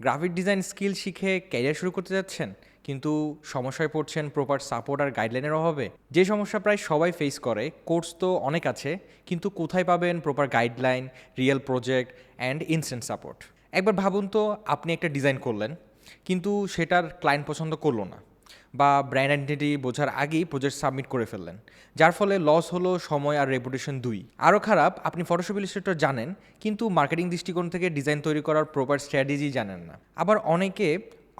Graphic design skill শিখে career শুরু করতে যাচ্ছেন, কিন্তু সমস্যায় পড়ছেন প্রপার সাপোর্ট আর গাইডলাইনের অভাবে। যে সমস্যা প্রায় সবাই ফেস করে, কোর্স তো অনেক আছে, কিন্তু কোথায় পাবেন proper guideline, real project and instant support একবার ভাবুন তো, আপনি একটা ডিজাইন করলেন, কিন্তু সেটার ক্লায়েন্ট পছন্দ করল না। বা ব্র্যান্ড আইডেন্টিটি বোঝার আগেই প্রজেক্ট সাবমিট করে ফেললেন, যার ফলে লস হলো সময় আর রেপুটেশন দুই। আরও খারাপ, আপনি ফটোশপ ইলিস্ট্রেটর জানেন, কিন্তু মার্কেটিং দৃষ্টিকোণ থেকে ডিজাইন তৈরি করার প্রপার স্ট্র্যাটেজি জানেন না। আবার অনেকে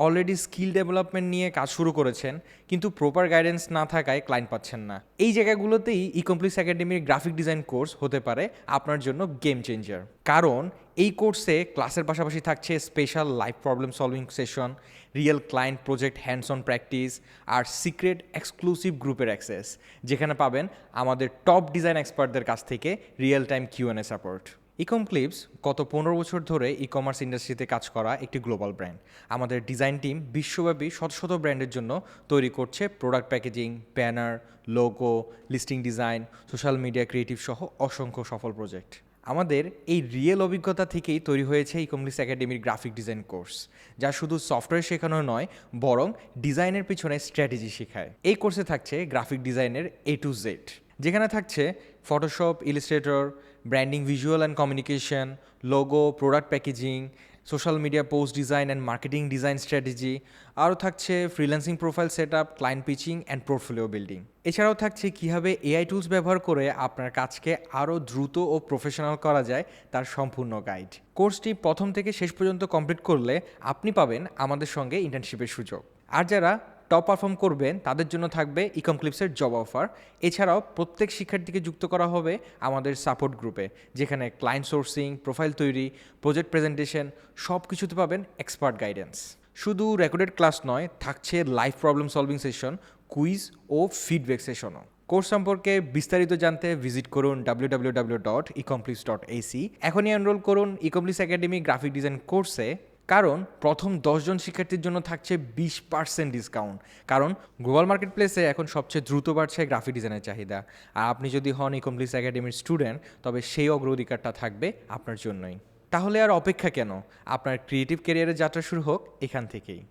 অলরেডি স্কিল ডেভেলপমেন্ট নিয়ে কাজ শুরু করেছেন, কিন্তু প্রপার গাইডেন্স না থাকায় ক্লায়েন্ট পাচ্ছেন না। এই জায়গাগুলোতেই ইকমপ্লিস একাডেমির গ্রাফিক ডিজাইন কোর্স হতে পারে আপনার জন্য গেম চেঞ্জার কারণ এই কোর্সে ক্লাসের পাশাপাশি থাকছে special life problem solving session real client project hands on practice R secret exclusive গ্রুপের অ্যাক্সেস যেখানে পাবেন আমাদের টপ ডিজাইন এক্সপার্টদের কাছ থেকে real time Q and A support ইকম ক্লিপস গত পনেরো বছর ধরে ই কমার্স ইন্ডাস্ট্রিতে কাজ করা একটি গ্লোবাল ব্র্যান্ড আমাদের ডিজাইন টিম বিশ্বব্যাপী শত শত ব্র্যান্ডের জন্য তৈরি করছে product packaging banner logo listing design social media creative সহ অসংখ্য সফল প্রজেক্ট আমাদের এই রিয়েল অভিজ্ঞতা থেকেই তৈরি হয়েছে ইকমলিস একাডেমির গ্রাফিক ডিজাইন কোর্স যা শুধু সফটওয়্যার শেখানো নয়, বরং ডিজাইনের পিছনে স্ট্র্যাটেজি শেখায়। এই কোর্সে থাকছে গ্রাফিক ডিজাইনের এ টু জেড যেখানে থাকছে Photoshop illustrator branding visual and communication logo product packaging social media post design and marketing design strategy আরও থাকছে freelancing profile set up client pitching and portfolio building এছাড়াও থাকছে কীভাবে এআই টুলস ব্যবহার করে আপনার কাজকে আরও দ্রুত ও প্রফেশনাল করা যায় তার সম্পূর্ণ গাইড কোর্সটি প্রথম থেকে শেষ পর্যন্ত কমপ্লিট করলে আপনি পাবেন আমাদের সঙ্গে ইন্টার্নশিপের সুযোগ। আর যারা টপ পারফর্ম করবেন, তাদের জন্য থাকবে ইকম ক্লিপসের জব অফার এছাড়াও প্রত্যেক শিক্ষার্থীকে যুক্ত করা হবে আমাদের সাপোর্ট গ্রুপে যেখানে ক্লায়েন্ট সোর্সিং প্রোফাইল তৈরি প্রজেক্ট প্রেজেন্টেশন সব কিছুতে পাবেন এক্সপার্ট গাইডেন্স শুধু রেকর্ডেড ক্লাস নয়, থাকছে live problem solving session quiz ও ফিডব্যাক সেশনও কোর্স সম্পর্কে বিস্তারিত জানতে ভিজিট করুন ডাব্লিউ ডাব্লিউ ডাব্লিউ ডট ইকমপ্লিস ডট এসি এখনই এনরোল করুন ইকমপ্লিস একাডেমি গ্রাফিক ডিজাইন কোর্সে কারণ প্রথম দশজন শিক্ষার্থীর জন্য থাকছে বিশ পার্সেন্ট ডিসকাউন্ট কারণ গ্লোবাল মার্কেট প্লেসে এখন সবচেয়ে দ্রুত বাড়ছে গ্রাফিক ডিজাইনের চাহিদা। আর আপনি যদি হন ইকমপ্লিস একাডেমির স্টুডেন্ট তবে সেই অগ্রাধিকারটা থাকবে আপনার জন্যই। তাহলে আর অপেক্ষা কেন? আপনার ক্রিয়েটিভ ক্যারিয়ারের যাত্রা শুরু হোক এখান থেকেই।